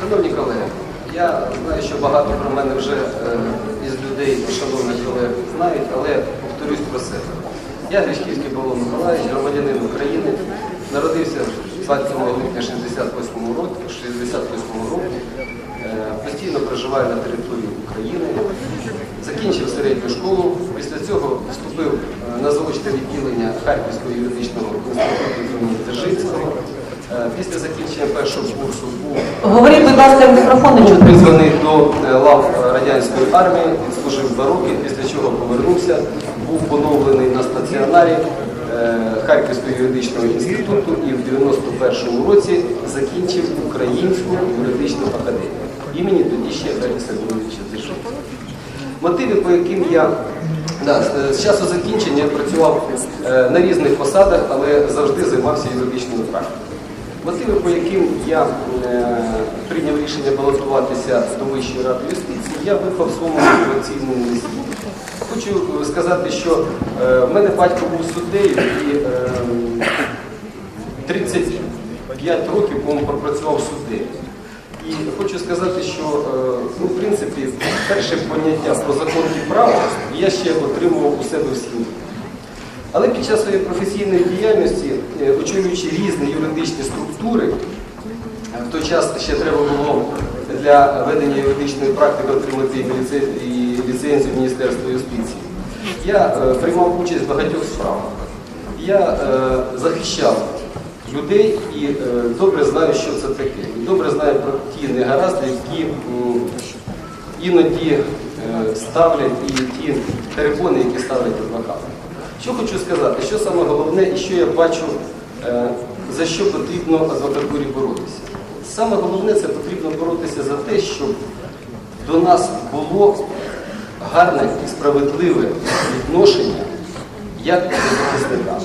Шановні колеги, я знаю, що багато про мене вже е, із людей, шановних колег, знають, але повторюсь про себе. Я Гречківський Павло Миколаївич, громадянин України, народився 27 липня 68 року, 68 року, е, постійно проживаю на території України, закінчив середню школу, після цього вступив е, на заочне відділення Харківського юридичного інституту імені Дзержинського. Е, Після закінчення першого курсу був Говоріть, будь ласка, мікрофон не чути. призваний до е, лав е, радянської армії, відслужив два роки, після чого повернувся, був поновлений на стаціонарі е, Харківського юридичного інституту і в 91-му році закінчив Українську юридичну академію імені тоді ще Фелікса Леонідовича Дзержинського. Мотиви, по яким я да, з- з часу закінчення працював е, на різних посадах, але завжди займався юридичною практикою. Мотиви, по яким я е, прийняв рішення балотуватися до Вищої ради юстиції, я виклав в своєму мотиваційному листі. Хочу е, сказати, що е, в мене батько був суддею і е, 35 років, по-моєму, пропрацював суддею. І хочу сказати, що ну, в принципі перше поняття про закон і право я ще отримував у себе в сім'ї. Але під час своєї професійної діяльності, е, очолюючи різні юридичні структури, е, в той час ще треба було для ведення юридичної практики отримати і ліце- ліцензію Міністерства юстиції. Я е, приймав участь в багатьох справах. Я захищав людей і добре знаю, що це таке. І добре знаю про ті негаразди, які іноді ставлять і ті перепони, які ставлять адвокати. Що хочу сказати, що саме головне і що я бачу, е, за що потрібно адвокатурі боротися. Саме головне це потрібно боротися за те, щоб до нас було гарне і справедливе відношення як до захисника.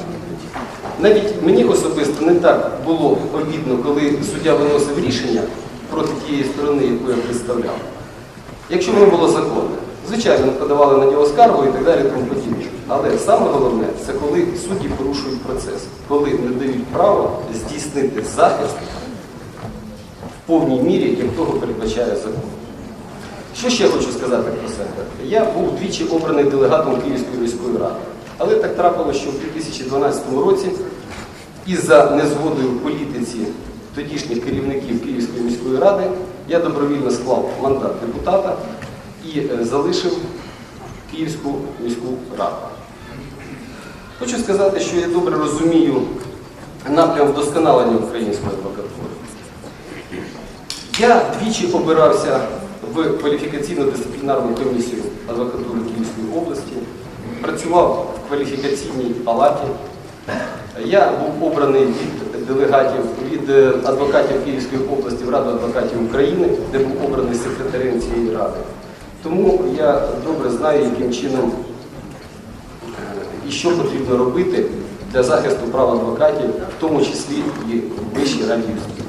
Навіть мені особисто не так було обідно, коли суддя виносив рішення проти тієї сторони, яку я представляв. Якщо воно було законне, звичайно, подавали на нього скаргу і так далі, тому подібне. Але саме головне це коли судді порушують процес, коли не дають право здійснити захист в повній мірі, як того передбачає закон. Що ще хочу сказати про себе? Я був двічі обраний делегатом Київської міської ради. Але так трапилося, що в 2012 році із-за незгодою в політиці тодішніх керівників Київської міської ради я добровільно склав мандат депутата і е, залишив Київську міську раду. Хочу сказати, що я добре розумію напрям вдосконалення української адвокатури. Я двічі обирався в кваліфікаційно-дисциплінарну комісію адвокатури Київської області, працював в кваліфікаційній палаті. Я був обраний від делегатів, від адвокатів Київської області в Раду адвокатів України, де був обраний секретарем цієї ради. Тому я добре знаю, яким чином і що потрібно робити для захисту прав адвокатів, в тому числі і в Вищій раді юстиції.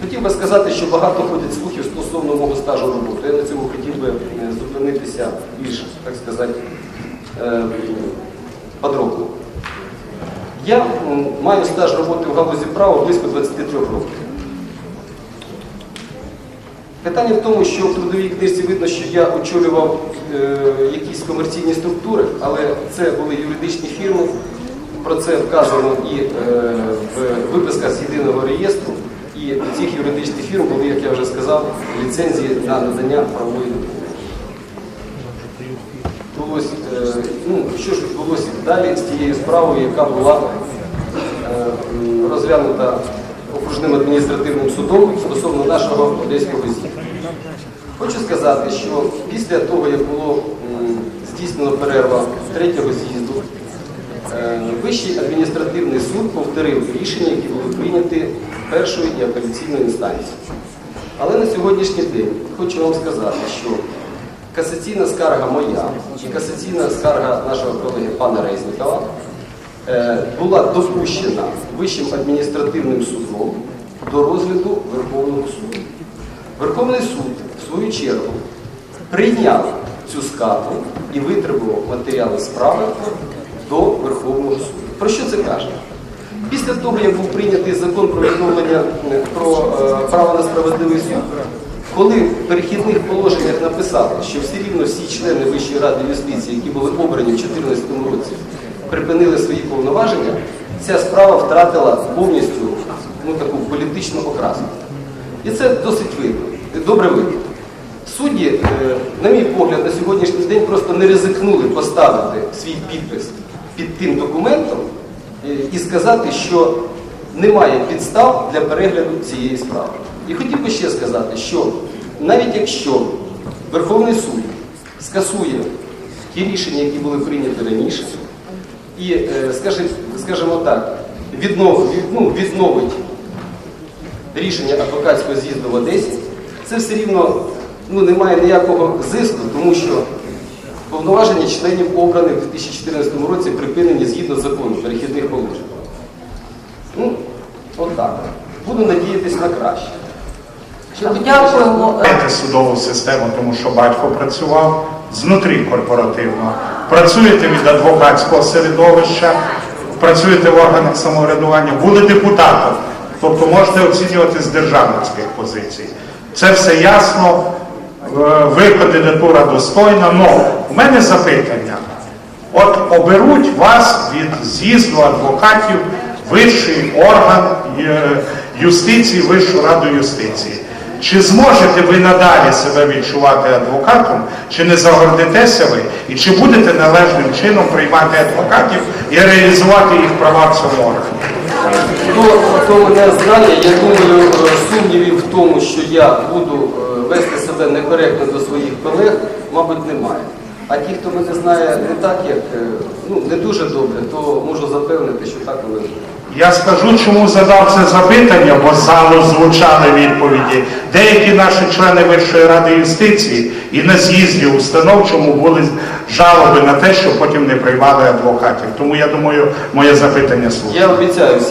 Хотів би сказати, що багато ходять слухів стосовно мого стажу роботи. Я на цьому хотів би е, зупинитися більш, так сказати, е, подробно. Я маю стаж роботи в галузі права близько 23 років. Питання в тому, що в трудовій книжці видно, що я очолював е, якісь комерційні структури, але це були юридичні фірми. Про це вказано і е, в виписках з єдиного реєстру. І у цих юридичних фірм були, як я вже сказав, ліцензії на надання правової допомоги. Е, ну, що ж відбулося далі з тією справою, яка була е, розглянута окружним адміністративним судом стосовно нашого одеського з'їзду. Хочу сказати, що після того, як було здійснено перерва третього з'їзду, е, Вищий адміністративний суд повторив рішення, які були прийняті першої і апеляційної інстанції. Але на сьогоднішній день хочу вам сказати, що касаційна скарга моя і касаційна скарга нашого колеги пана Резнікова була допущена Вищим адміністративним судом до розгляду Верховного суду. Верховний суд, в свою чергу, прийняв цю скаргу і витребував матеріали справи до Верховного суду. Про що це каже? Після того, як був прийнятий закон про відновлення е, про е, право на справедливий суд, коли в перехідних положеннях написали, що все рівно всі члени Вищої ради юстиції, які були обрані в 2014 році, припинили свої повноваження, ця справа втратила повністю ну, таку політичну окраску. І це досить видно, добре видно. Судді, е, на мій погляд, на сьогоднішній день просто не ризикнули поставити свій підпис під тим документом е, і сказати, що немає підстав для перегляду цієї справи. І хотів би ще сказати, що навіть якщо Верховний суд скасує ті рішення, які були прийняті раніше, і, е, скажімо так, віднов, ну, відновить рішення адвокатського з'їзду в Одесі, це все рівно ну, не має ніякого зиску, тому що повноваження членів обраних у 2014 році припинені згідно закону перехідних положень. Ну, отак. Буду надіятись на краще. Дякуємо. Судову систему, тому що батько працював знутрі корпоративно. Працюєте від адвокатського середовища, працюєте в органах самоврядування, були депутатом, тобто можете оцінювати з державницьких позицій. Це все ясно, е, ви кандидатура достойна, але у мене запитання. От оберуть вас від з'їзду адвокатів вищий орган е, юстиції, Вищу раду юстиції. Чи зможете ви надалі себе відчувати адвокатом, чи не загордитеся ви, і чи будете належним чином приймати адвокатів і реалізувати їх права в цьому органі? Хто, хто мене знає, я думаю, сумнівів в тому, що я буду е, вести себе некоректно до своїх колег, мабуть, немає. А ті, хто мене знає не так, як е, ну, не дуже добре, то можу запевнити, що так воно. є. Я скажу, чому задав це запитання, бо залу звучали відповіді. Деякі наші члени Вищої ради юстиції і на з'їзді установчому були жалоби на те, що потім не приймали адвокатів. Тому я думаю, моє запитання слухає. Я обіцяю всім.